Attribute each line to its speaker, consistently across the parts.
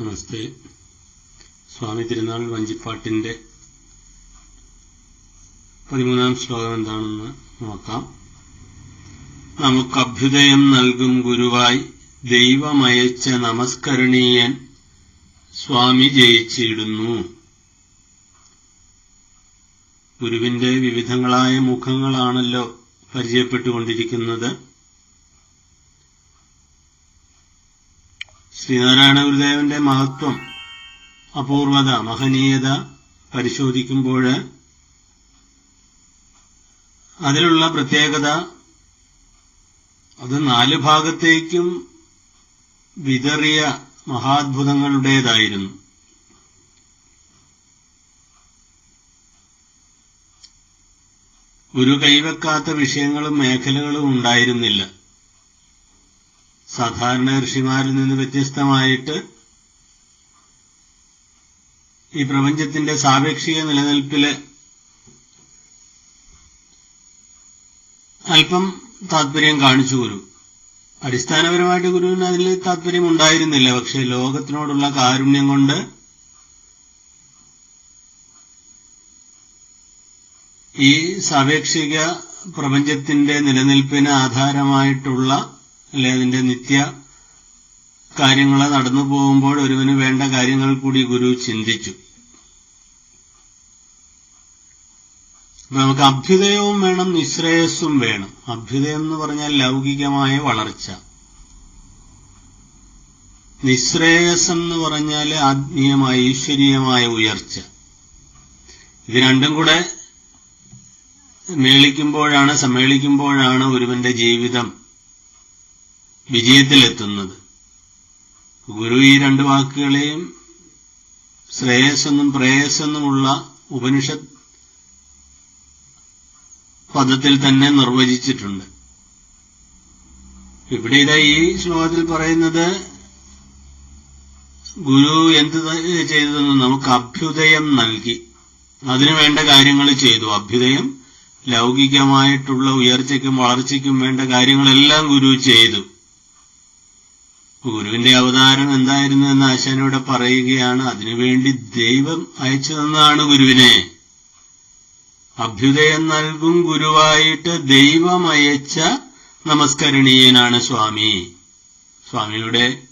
Speaker 1: നമസ്തേ. സ്വാമി തിരുനാൾ വഞ്ചിപ്പാട്ടിന്റെ പതിമൂന്നാം ശ്ലോകം എന്താണെന്ന് നോക്കാം. നമുക്ക് നമുക്കഭ്യുദയം നൽകും ഗുരുവായി ദൈവമയച്ച നമസ്കരണീയൻ സ്വാമി ജയിച്ചിടുന്നു. ഗുരുവിന്റെ വിവിധങ്ങളായ മുഖങ്ങളാണല്ലോ പരിചയപ്പെട്ടുകൊണ്ടിരിക്കുന്നത്. ശ്രീനാരായണ ഗുരുദേവന്റെ മഹത്വം അപൂർവത മഹനീയത പരിശോധിക്കുമ്പോൾ അതിലുള്ള പ്രത്യേകത അത് നാല് ഭാഗത്തേക്കും വിതറിയ മഹാത്ഭുതങ്ങളുടേതായിരുന്നു. ഗുരു കൈവെക്കാത്ത വിഷയങ്ങളും മേഖലകളും ഉണ്ടായിരുന്നില്ല. സാധാരണ ഋഷിമാരിൽ നിന്ന് വ്യത്യസ്തമായിട്ട് ഈ പ്രപഞ്ചത്തിന്റെ സാപേക്ഷിക നിലനിൽപ്പിൽ അല്പം താത്പര്യം കാണിച്ചു ഗുരു. അടിസ്ഥാനപരമായിട്ട് ഗുരുവിന് അതിൽ താത്പര്യം ഉണ്ടായിരുന്നില്ല. പക്ഷെ ലോകത്തിനോടുള്ള കാരുണ്യം കൊണ്ട് ഈ സാപേക്ഷിക പ്രപഞ്ചത്തിന്റെ നിലനിൽപ്പിന് ആധാരമായിട്ടുള്ള അല്ലെ അതിന്റെ നിത്യ കാര്യങ്ങൾ നടന്നു പോകുമ്പോൾ ഒരുവന് വേണ്ട കാര്യങ്ങൾ കൂടി ഗുരു ചിന്തിച്ചു. നമുക്ക് അഭ്യുദയവും വേണം നിശ്രേയസ്സും വേണം. അഭ്യുദയം എന്ന് പറഞ്ഞാൽ ലൗകികമായ വളർച്ച. നിശ്രേയസ് എന്ന് പറഞ്ഞാൽ ആത്മീയമായ ഈശ്വരീയമായ ഉയർച്ച. ഇത് രണ്ടും കൂടെ മേളിക്കുമ്പോഴാണ് സമ്മേളിക്കുമ്പോഴാണ് ഒരുവന്റെ ജീവിതം. വിജയത്തിലെത്തുന്നത്. ഗുരു ഈ രണ്ട് വാക്കുകളെയും ശ്രേയസ്സെന്നും പ്രേയസ്സെന്നുമുള്ള ഉപനിഷത്ത് പദത്തിൽ തന്നെ നിർവചിച്ചിട്ടുണ്ട്. ഇവിടെ ഇതാ ഈ ശ്ലോകത്തിൽ പറയുന്നത് ഗുരു എന്ത് ചെയ്തതെന്ന് നമുക്ക് അഭ്യുദയം നൽകി. അതിനു വേണ്ട കാര്യങ്ങൾ ചെയ്തു. അഭ്യുദയം ലൗകികമായിട്ടുള്ള ഉയർച്ചയ്ക്കും വളർച്ചയ്ക്കും വേണ്ട കാര്യങ്ങളെല്ലാം ഗുരു ചെയ്തു. ഗുരുവിന്റെ അവതാരം എന്തായിരുന്നു എന്ന് ആശാനിവിടെ പറയുകയാണ്. അതിനുവേണ്ടി ദൈവം അയച്ചു തന്നതാണ് ഗുരുവിനെ. അഭ്യുദയം നൽകും ഗുരുവായിട്ട് ദൈവം അയച്ച നമസ്കരണീയനാണ് സ്വാമി. സ്വാമിയുടെ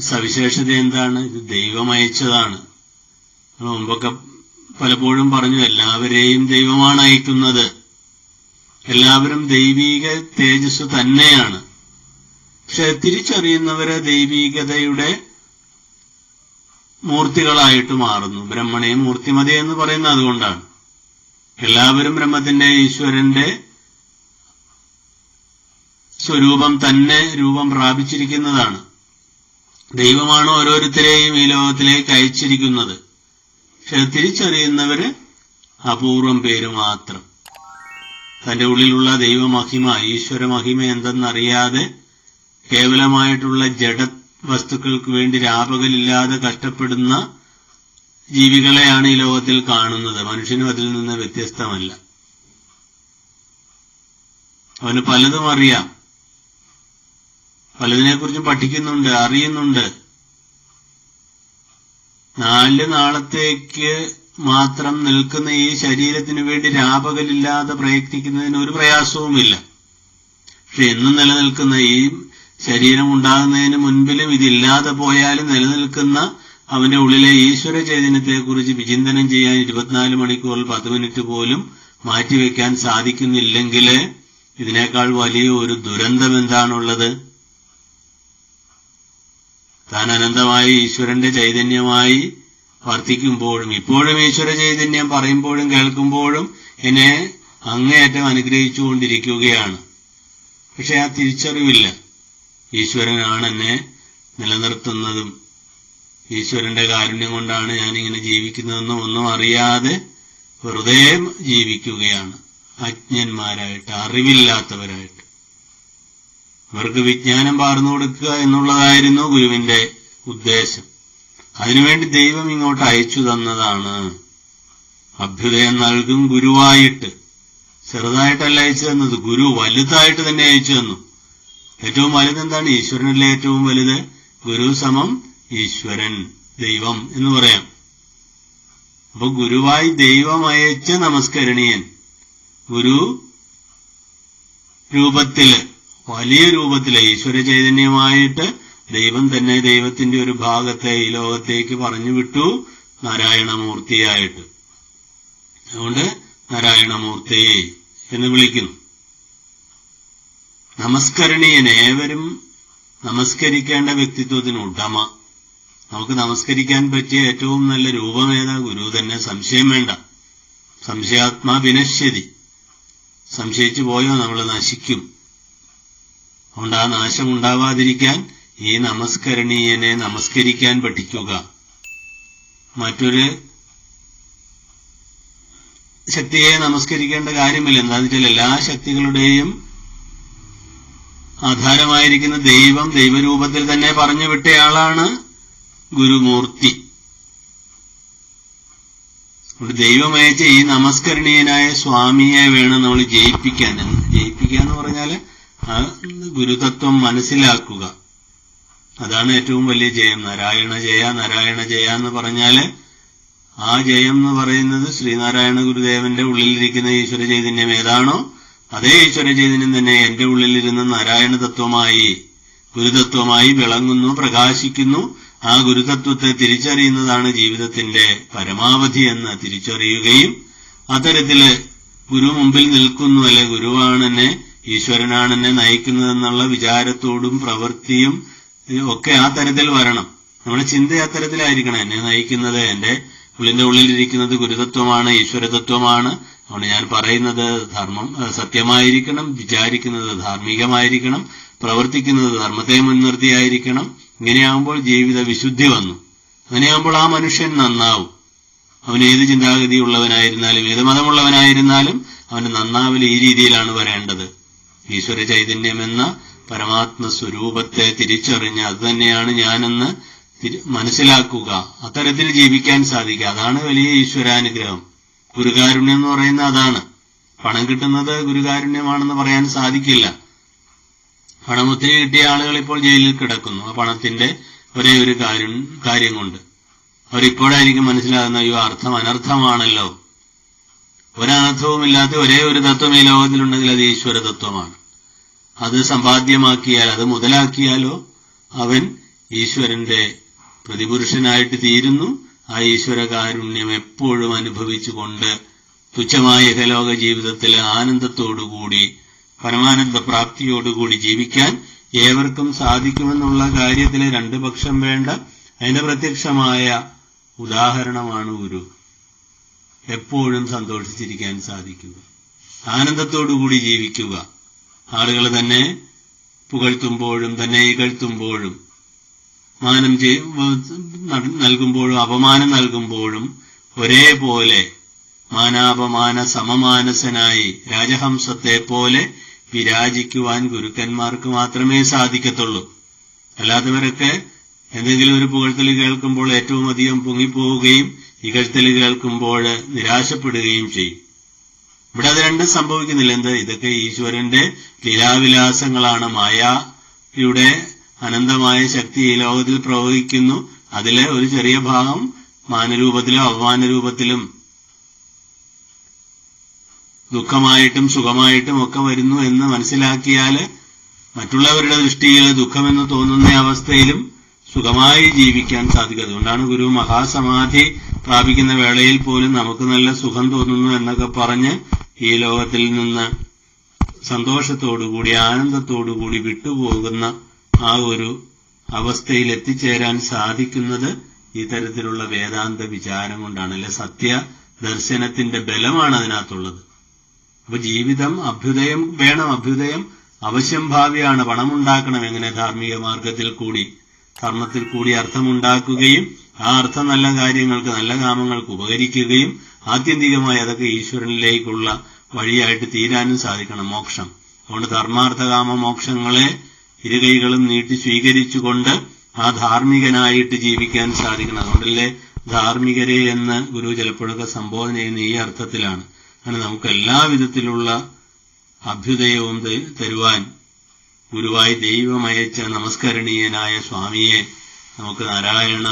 Speaker 1: സവിശേഷത എന്താണ്? ഇത് ദൈവം അയച്ചതാണ്. മുമ്പൊക്കെ പലപ്പോഴും പറഞ്ഞു എല്ലാവരെയും ദൈവമാണ് അയക്കുന്നത്. എല്ലാവരും ദൈവീക തേജസ് തന്നെയാണ്. പക്ഷെ തിരിച്ചറിയുന്നവരെ ദൈവീകതയുടെ മൂർത്തികളായിട്ട് മാറുന്നു. ബ്രഹ്മണേ മൂർത്തിമതി എന്ന് പറയുന്നത് അതുകൊണ്ടാണ്. എല്ലാവരും ബ്രഹ്മത്തിന്റെ ഈശ്വരന്റെ സ്വരൂപം തന്നെ രൂപം പ്രാപിച്ചിരിക്കുന്നതാണ്. ദൈവമാണ് ഓരോരുത്തരെയും ഈ ലോകത്തിലേക്ക് അയച്ചിരിക്കുന്നത്. പക്ഷെ തിരിച്ചറിയുന്നവര് അപൂർവം പേര് മാത്രം. തന്റെ ഉള്ളിലുള്ള ദൈവമഹിമ ഈശ്വര മഹിമ എന്തെന്നറിയാതെ കേവലമായിട്ടുള്ള ജഡ വസ്തുക്കൾക്ക് വേണ്ടി രാപകലില്ലാതെ കഷ്ടപ്പെടുന്ന ജീവികളെയാണ് ഈ ലോകത്തിൽ കാണുന്നത്. മനുഷ്യനും അതിൽ നിന്ന് വ്യത്യസ്തമല്ല. അവന് പലതും അറിയാം. പലതിനെക്കുറിച്ചും പഠിക്കുന്നുണ്ട് അറിയുന്നുണ്ട്. നാല് നാളത്തേക്ക് മാത്രം നിൽക്കുന്ന ഈ ശരീരത്തിനു വേണ്ടി രാപകലില്ലാതെ പ്രയത്നിക്കുന്നതിന് ഒരു പ്രയാസവുമില്ല. പക്ഷെ എന്നും നിലനിൽക്കുന്ന ഈ ശരീരം ഉണ്ടാകുന്നതിന് മുൻപിലും ഇതില്ലാതെ പോയാലും നിലനിൽക്കുന്ന അവന്റെ ഉള്ളിലെ ഈശ്വര ചൈതന്യത്തെക്കുറിച്ച് വിചിന്തനം ചെയ്യാൻ ഇരുപത്തിനാല് മണിക്കൂർ പത്ത് മിനിറ്റ് പോലും മാറ്റിവെക്കാൻ സാധിക്കുന്നില്ലെങ്കിൽ ഇതിനേക്കാൾ വലിയ ഒരു ദുരന്തം എന്താണുള്ളത്? താൻ അനന്തമായി ഈശ്വരന്റെ ചൈതന്യമായി വർത്തിക്കുമ്പോഴും ഇപ്പോഴും ഈശ്വര ചൈതന്യം പറയുമ്പോഴും കേൾക്കുമ്പോഴും എന്നെ അങ്ങേയറ്റം അനുഗ്രഹിച്ചുകൊണ്ടിരിക്കുകയാണ്. പക്ഷെ ആ തിരിച്ചറിവില്ല. ഈശ്വരനാണ് എന്നെ നിലനിർത്തുന്നതും ഈശ്വരന്റെ കാരുണ്യം കൊണ്ടാണ് ഞാനിങ്ങനെ ജീവിക്കുന്നതെന്നും ഒന്നും അറിയാതെ വെറുതെ ജീവിക്കുകയാണ്. അജ്ഞന്മാരായിട്ട് അറിവില്ലാത്തവരായിട്ട്. അവർക്ക് വിജ്ഞാനം പാർന്നു കൊടുക്കുക എന്നുള്ളതായിരുന്നു ഗുരുവിന്റെ ഉദ്ദേശം. അതിനുവേണ്ടി ദൈവം ഇങ്ങോട്ട് അയച്ചു തന്നതാണ്. അഭ്യുദയം നൽകും ഗുരുവായിട്ട്. ചെറുതായിട്ടല്ല അയച്ചു തന്നത് ഗുരു വലുതായിട്ട് തന്നെ അയച്ചു തന്നു. ഏറ്റവും വലുത് എന്താണ്? ഈശ്വരനല്ലേ ഏറ്റവും വലുത്? ഗുരു സമം ഈശ്വരൻ ദൈവം എന്ന് പറയാം. അപ്പൊ ഗുരുവായി ദൈവം അയച്ച നമസ്കരണീയൻ. ഗുരു രൂപത്തിൽ വലിയ രൂപത്തിൽ ഈശ്വര ചൈതന്യമായിട്ട് ദൈവം തന്നെ ദൈവത്തിന്റെ ഒരു ഭാഗത്തെ ഈ ലോകത്തേക്ക് പറഞ്ഞു വിട്ടു നാരായണമൂർത്തിയായിട്ട്. അതുകൊണ്ട് നാരായണമൂർത്തി എന്ന് വിളിക്കുന്നു. നമസ്കരണീയൻ ഏവരും നമസ്കരിക്കേണ്ട വ്യക്തിത്വത്തിന് ഉടമ. നമുക്ക് നമസ്കരിക്കാൻ പറ്റിയ ഏറ്റവും നല്ല രൂപമേതാ ഗുരു തന്നെ. സംശയം വേണ്ട. സംശയാത്മാ വിനശ്യതി. സംശയിച്ചു പോയോ? നമ്മൾ നശിക്കും. അതുകൊണ്ട് ആ നാശം ഉണ്ടാവാതിരിക്കാൻ ഈ നമസ്കരണീയനെ നമസ്കരിക്കാൻ പഠിക്കുക. മറ്റൊരു ശക്തിയെ നമസ്കരിക്കേണ്ട കാര്യമില്ല. എന്താണെന്ന് വെച്ചാൽ എല്ലാ ശക്തികളുടെയും ആധാരമായിരിക്കുന്ന ദൈവം ദൈവരൂപത്തിൽ തന്നെ പറഞ്ഞു വിട്ടയാളാണ് ഗുരുമൂർത്തി. ദൈവം അയച്ച ഈ നമസ്കരണീയനായ സ്വാമിയെ വേണം നമ്മൾ ജയിപ്പിക്കാൻ. ജയിപ്പിക്കുക എന്ന് പറഞ്ഞാൽ ആ ഗുരുതത്വം മനസ്സിലാക്കുക. അതാണ് ഏറ്റവും വലിയ ജയം. നാരായണ ജയ നാരായണ ജയ എന്ന് പറഞ്ഞാൽ ആ ജയം എന്ന് പറയുന്നത് ശ്രീനാരായണ ഗുരുദേവന്റെ ഉള്ളിലിരിക്കുന്ന ഈശ്വര ചൈതന്യം ഏതാണോ അതേ ഈശ്വര ചൈതന്യം തന്നെ എന്റെ ഉള്ളിലിരുന്ന് നാരായണ തത്വമായി ഗുരുതത്വമായി വിളങ്ങുന്നു പ്രകാശിക്കുന്നു. ആ ഗുരുതത്വത്തെ തിരിച്ചറിയുന്നതാണ് ജീവിതത്തിന്റെ പരമാവധി എന്ന് തിരിച്ചറിയുകയും അത്തരത്തിൽ ഗുരു മുമ്പിൽ നിൽക്കുന്നു അല്ലെ ഗുരുവാണെന്നെ ഈശ്വരനാണെന്നെ ഈശ്വരനാണ് നയിക്കുന്നതെന്നുള്ള വിചാരത്തോടും പ്രവൃത്തിയും ഒക്കെ ആ തരത്തിൽ വരണം. നമ്മുടെ ചിന്ത അത്തരത്തിലായിരിക്കണം എന്നെ നയിക്കുന്നത്. എന്റെ ഉള്ളിന്റെ ഉള്ളിലിരിക്കുന്നത് ഗുരുതത്വമാണ് ഈശ്വരതത്വമാണ്. അതുകൊണ്ട് ഞാൻ പറയുന്നത് ധർമ്മം സത്യമായിരിക്കണം വിചാരിക്കുന്നത് ധാർമ്മികമായിരിക്കണം പ്രവർത്തിക്കുന്നത് ധർമ്മത്തെ മുൻനിർത്തിയായിരിക്കണം. ഇങ്ങനെയാകുമ്പോൾ ജീവിത വിശുദ്ധി വന്നു. അങ്ങനെയാകുമ്പോൾ ആ മനുഷ്യൻ നന്നാവും. അവൻ ഏത് ചിന്താഗതി ഉള്ളവനായിരുന്നാലും ഏത് മതമുള്ളവനായിരുന്നാലും അവന് നന്നാവൽ ഈ രീതിയിലാണ് വരേണ്ടത്. ഈശ്വര ചൈതന്യം എന്ന പരമാത്മ സ്വരൂപത്തെ തിരിച്ചറിഞ്ഞ് അത് തന്നെയാണ് ഞാനെന്ന് മനസ്സിലാക്കുക. അത്തരത്തിൽ ജീവിക്കാൻ സാധിക്കുക. അതാണ് വലിയ ഈശ്വരാനുഗ്രഹം. ഗുരുകാരുണ്യം എന്ന് പറയുന്ന അതാണ്. പണം കിട്ടുന്നത് ഗുരുകാരുണ്യമാണെന്ന് പറയാൻ സാധിക്കില്ല. പണം ഒത്തിരി കിട്ടിയ ആളുകൾ ഇപ്പോൾ ജയിലിൽ കിടക്കുന്നു. ആ പണത്തിന്റെ ഒരേ ഒരു കാര്യം കാര്യം കൊണ്ട് അവരിപ്പോഴായിരിക്കും മനസ്സിലാകുന്ന അയ്യോ അർത്ഥം അനർത്ഥമാണല്ലോ. ഒരനർത്ഥവുമില്ലാത്ത ഒരേ ഒരു തത്വം ഈ ലോകത്തിലുണ്ടെങ്കിൽ അത് ഈശ്വര തത്വമാണ്. അത് സമ്പാദ്യമാക്കിയാൽ അത് മുതലാക്കിയാലോ അവൻ ഈശ്വരന്റെ പ്രതിപുരുഷനായിട്ട് തീരുന്നു. ആ ഈശ്വര കാരുണ്യം എപ്പോഴും അനുഭവിച്ചുകൊണ്ട് തുച്ഛമായ ഇഹലോക ജീവിതത്തിൽ ആനന്ദത്തോടുകൂടി പരമാനന്ദ പ്രാപ്തിയോടുകൂടി ജീവിക്കാൻ ഏവർക്കും സാധിക്കുമെന്നുള്ള കാര്യത്തിൽ രണ്ടു പക്ഷം വേണ്ട. അതിന്റെ പ്രത്യക്ഷമായ ഉദാഹരണമാണ് ഗുരു. എപ്പോഴും സന്തോഷിച്ചിരിക്കാൻ സാധിക്കുക. ആനന്ദത്തോടുകൂടി ജീവിക്കുക. ആളുകൾ തന്നെ പുകഴ്ത്തുമ്പോഴും തന്നെ ഇകഴ്ത്തുമ്പോഴും മാനം നൽകുമ്പോഴും അപമാനം നൽകുമ്പോഴും ഒരേപോലെ മാനാപമാന സമമാനസനായി രാജഹംസത്തെ പോലെ വിരാജിക്കുവാൻ ഗുരുക്കന്മാർക്ക് മാത്രമേ സാധിക്കത്തുള്ളൂ. അല്ലാത്തവരൊക്കെ എന്തെങ്കിലും ഒരു പുകഴ്ത്തൽ കേൾക്കുമ്പോൾ ഏറ്റവും അധികം പൊങ്ങിപ്പോവുകയും ഇകഴ്ത്തൽ കേൾക്കുമ്പോൾ നിരാശപ്പെടുകയും ചെയ്യും. ഇവിടെ അത് രണ്ടും സംഭവിക്കുന്നില്ല. എന്ത്? ഇതൊക്കെ ഈശ്വരന്റെ ലീലാവിലാസങ്ങളാണ്. മായയുടെ അനന്തമായ ശക്തി ഈ ലോകത്തിൽ പ്രവഹിക്കുന്നു. അതിലെ ഒരു ചെറിയ ഭാഗം മാനരൂപത്തിലും അപമാനരൂപത്തിലും ദുഃഖമായിട്ടും സുഖമായിട്ടും ഒക്കെ വരുന്നു എന്ന് മനസ്സിലാക്കിയാൽ മറ്റുള്ളവരുടെ ദൃഷ്ടിയിൽ ദുഃഖമെന്ന് തോന്നുന്ന അവസ്ഥയിലും സുഖമായി ജീവിക്കാൻ സാധിക്കും. അതുകൊണ്ടാണ് ഗുരു മഹാസമാധി പ്രാപിക്കുന്ന വേളയിൽ പോലും നമുക്ക് നല്ല സുഖം തോന്നുന്നു എന്നൊക്കെ പറഞ്ഞ് ഈ ലോകത്തിൽ നിന്ന് സന്തോഷത്തോടുകൂടി ആനന്ദത്തോടുകൂടി വിട്ടുപോകുന്ന ആ ഒരു അവസ്ഥയിൽ എത്തിച്ചേരാൻ സാധിക്കുന്നത് ഇത്തരത്തിലുള്ള വേദാന്ത വിചാരം കൊണ്ടാണ് അല്ലെ സത്യ ദർശനത്തിന്റെ ബലമാണ് അതിനകത്തുള്ളത്. അപ്പൊ ജീവിതം അഭ്യുദയം വേണം അഭ്യുദയം അവശ്യം ഭാവിയാണ് പണമുണ്ടാക്കണം എങ്ങനെ ധാർമ്മിക മാർഗത്തിൽ കൂടി കർമ്മത്തിൽ കൂടി അർത്ഥമുണ്ടാക്കുകയും ആ അർത്ഥം നല്ല കാര്യങ്ങൾക്ക് നല്ല കാമങ്ങൾക്ക് ഉപകരിക്കുകയും ആത്യന്തികമായി അതൊക്കെ ഈശ്വരനിലേക്കുള്ള വഴിയായിട്ട് തീരാനും സാധിക്കണം മോക്ഷം. അതുകൊണ്ട് ധർമാർത്ഥകാമ മോക്ഷങ്ങളെ ഇരുകൈകളും നീട്ടി സ്വീകരിച്ചുകൊണ്ട് ആ ധാർമ്മികനായിട്ട് ജീവിക്കാൻ സാധിക്കണം. അതുകൊണ്ടല്ലേ ധാർമ്മികരെ എന്ന് ഗുരു ചിലപ്പോഴൊക്കെ സംബോധന ചെയ്യുന്ന ഈ അർത്ഥത്തിലാണ്. അങ്ങനെ നമുക്ക് എല്ലാ വിധത്തിലുള്ള അഭ്യുദയവും തരുവാൻ ഗുരുവായി ദൈവമയച്ച നമസ്കരണീയനായ സ്വാമിയെ നമുക്ക് നാരായണ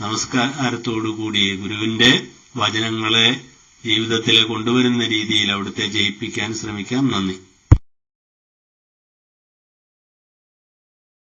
Speaker 1: നമസ്കാരത്തോടുകൂടി ഗുരുവിന്റെ വചനങ്ങളെ ജീവിതത്തിൽ കൊണ്ടുവരുന്ന രീതിയിൽ അവിടുത്തെ ജയിപ്പിക്കാൻ ശ്രമിക്കാം. നന്ദി.